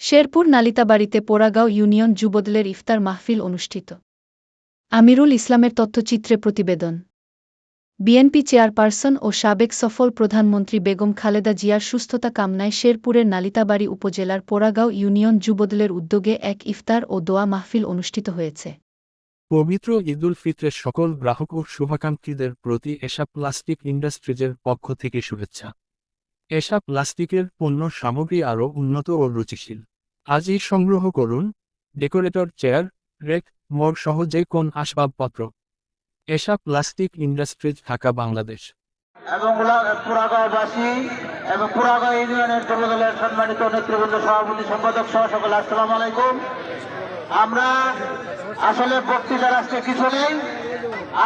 Sherpur নালিতাবাড়িতে Poragaon union যুবদলের ইফতার মাহফিল অনুষ্ঠিত। আমিরুল ইসলামের তথ্যচিত্রে প্রতিবেদন। বিএনপি চেয়ারপারসন ও সাবেক সফল প্রধানমন্ত্রী বেগম খালেদা জিয়ার সুস্থতা কামনায় শেরপুরের নালিতাবাড়ি উপজেলার পোড়াগাঁও ইউনিয়ন যুবদলের উদ্যোগে এক ইফতার ও দোয়া মাহফিল অনুষ্ঠিত হয়েছে। পবিত্র ঈদুল ফিতরের সকল গ্রাহক ও শুভাকাঙ্ক্ষীদের প্রতি এসা প্লাস্টিক ইন্ডাস্ট্রিজের পক্ষ থেকে শুভেচ্ছা। এসা প্লাস্টিকের পণ্য সামগ্রী আরও উন্নত ও রুচিশীল। আজই সংগ্রহ করুন, ডেকোরেটর, চেয়ার, রেক মগ সহ যে কোন আসবাবপত্র। এসা প্লাস্টিক ইন্ডাস্ট্রিজ ঢাকা, বাংলাদেশ। এবং পুরাগাঁওবাসী এবং পুরাগাঁও ইউনিয়নের যুবদলের সম্মানিত নেতৃবৃন্দ, সভাপতি, সম্পাদক সহ সকল, আসসালামু আলাইকুম। আমরা আসলে বক্তৃতা রাষ্ট্রে কিছু নেই।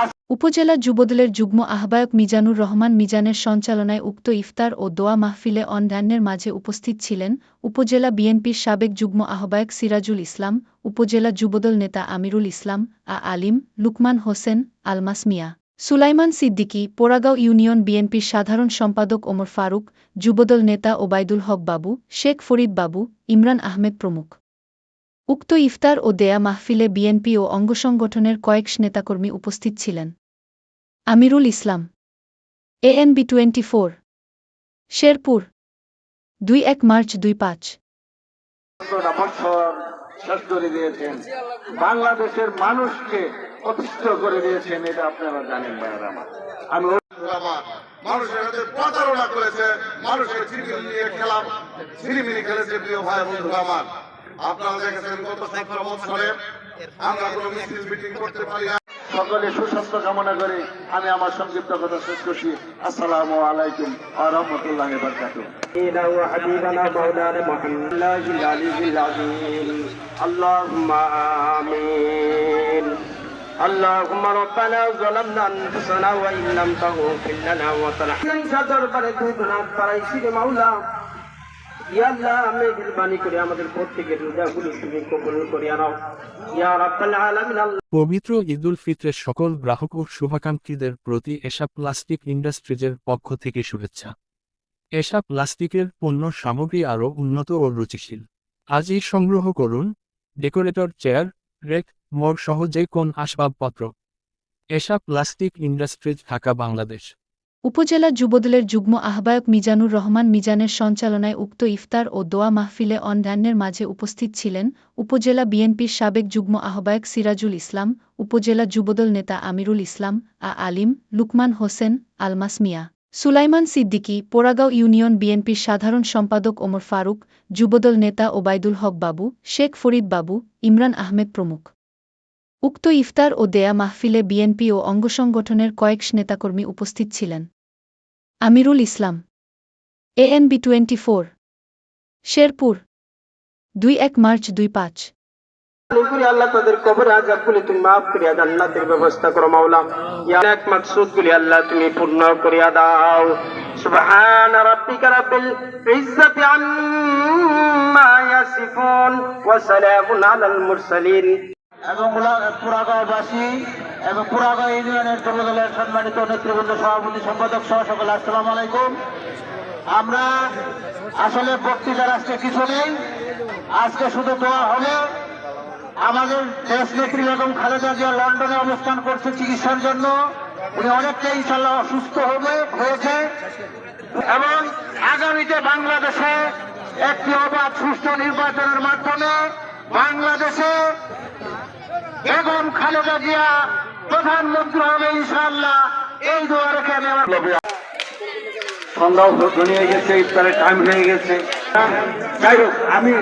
আজ উপজেলা যুবদলের যুগ্ম আহ্বায়ক মিজানুর রহমান মিজানের সঞ্চালনায় উক্ত ইফতার ও দোয়া মাহফিলে অন্যান্যের মাঝে উপস্থিত ছিলেন উপজেলা বিএনপির সাবেক যুগ্ম আহ্বায়ক সিরাজুল ইসলাম, উপজেলা যুবদল নেতা আমিরুল ইসলাম, আ আলিম, লুকমান হোসেন, আলমাস মিয়া। সুলাইমান সিদ্দিকী, পোড়াগাঁও ইউনিয়ন বিএনপির সাধারণ সম্পাদক ওমর ফারুক, যুবদল নেতা ওবায়দুল হক বাবু, শেখ ফরিদ বাবু, ইমরান আহমেদ প্রমুখ। উক্ত ইফতার ও দেয়া মাহফিলে বিএনপি ও অঙ্গসংগঠনের কয়েক নেতাকর্মী উপস্থিত ছিলেন। Amirul Islam. ANB twenty four Sherpur. দুই এক মার্চ দুই পাঁচ। দিয়েছেন। বাংলাদেশের মানুষকে অতিষ্ঠ করে দিয়েছেন, এটা আপনারা জানেন আমি মানুষের প্রতারণা করেছে, মানুষের নিয়ে খেলা ঝিরিমিরি খেলেছে প্রিয় ভাই আমার আপনারা দেখেছেন গত সতেরো বছরে আমরা কোনো মিছিল মিটিং করতে পারি না। সকলে সুস্বাস্থ্য কামনা করে আমি আমার সংক্ষিপ্ত কথা শেষ করছি আসসালামু আলাইকুম আ রহমতুল্লাহ বারকাতুহ سيدنا وحبيبنا مولانا محمد الله العلي العظيم اللهم آمين اللهم ربنا ظلمنا أنفسنا وإن لم تغفر لنا وترحمنا দরবারে দুধ নাথ পারাইছি রে পবিত্র ঈদুল ফিতরের সকল গ্রাহক ও শুভাকাঙ্ক্ষীদের প্রতি এসা প্লাস্টিক ইন্ডাস্ট্রিজের পক্ষ থেকে শুভেচ্ছা। এসা প্লাস্টিকের পণ্য সামগ্রী আরও উন্নত ও রুচিশীল। আজই সংগ্রহ করুন, ডেকোরেটর, চেয়ার, রেক মগ সহ যে কোন আসবাবপত্র। এসা প্লাস্টিক ইন্ডাস্ট্রিজ, ঢাকা, বাংলাদেশ। উপজেলা যুবদলের যুগ্ম আহ্বায়ক মিজানুর রহমান মিজানের সঞ্চালনায় উক্ত ইফতার ও দোয়া মাহফিলে অন্যান্যের মাঝে উপস্থিত ছিলেন উপজেলা বিএনপির সাবেক যুগ্ম আহ্বায়ক সিরাজুল ইসলাম, উপজেলা যুবদল নেতা আমিরুল ইসলাম, আ আলিম, লুকমান হোসেন, আলমাস মিয়া, সুলাইমান সিদ্দিকী, পোড়াগাঁও ইউনিয়ন বিএনপির সাধারণ সম্পাদক ওমর ফারুক, যুবদল নেতা ওবায়দুল হক বাবু, শেখ ফরিদ বাবু, ইমরান আহমেদ প্রমুখ। উক্ত ইফতার ও দেয়া মাহফিলে বিএনপি ও অঙ্গসংগঠনের কয়েক নেতাকর্মী উপস্থিত ছিলেন। Amirul Islam, ANB twenty four, Sherpur, দুই এক মার্চ দুই পাঁচ। আল্লাহ তাদের কবর এবং পুরাগাঁওবাসী এবং পুরাগাঁও ইউনিয়নের যুবদলের সম্মানিত নেতৃবৃন্দ, সভাপতি, সম্পাদক সহ সকল, আসসালাম আলাইকুম। আমরা আসলে বক্তৃতা রাষ্ট্রে কিছু নেই। আজকে শুধু দোয়া হবে। আমাদের দেশ নেত্রী বেগম খালেদা জিয়া লন্ডনে অবস্থান করছে চিকিৎসার জন্য। উনি অনেকটাই ইনশাল্লাহ অসুস্থ হবে, হয়েছে। এবং আগামীতে বাংলাদেশে একটি অবাধ সুষ্ঠু নির্বাচনের মাধ্যমে বাংলাদেশে বেগম খালেদা জিয়া প্রধানমন্ত্রী হবে ইনশাল্লাহ এই দোয়া রেখে আমি আমার সন্ধ্যাও ঘনিয়ে গেছে, ইফতারের টাইম হয়ে গেছে। যাই হোক, আমি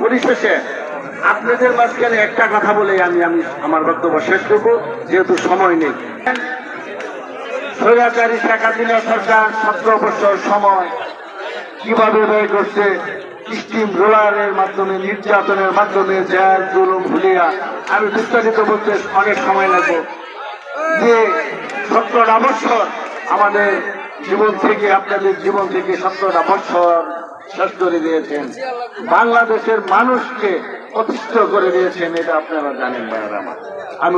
পরিশেষে আপনাদের মাঝখানে একটা কথা বলে আমি আমি আমার বক্তব্য শেষ করব, যেহেতু সময় নেই। স্বৈরাচারী শেখ হাসিনা সরকার সতেরো বছর সময় কীভাবে ব্যয় করছে স্টিম রোলারের মাধ্যমে, নির্যাতনের মাধ্যমে জেল জুলুম, ভুলিয়া আমি বিস্তারিত বলতে অনেক সময় লাগবে। যে সতেরোটা বছর আমাদের জীবন থেকে, আপনাদের জীবন থেকে সতেরোটা বছর শেষ করে দিয়েছেন। বাংলাদেশের মানুষকে অতিষ্ঠ করে দিয়েছেন, এটা আপনারা জানেন আমার। আমি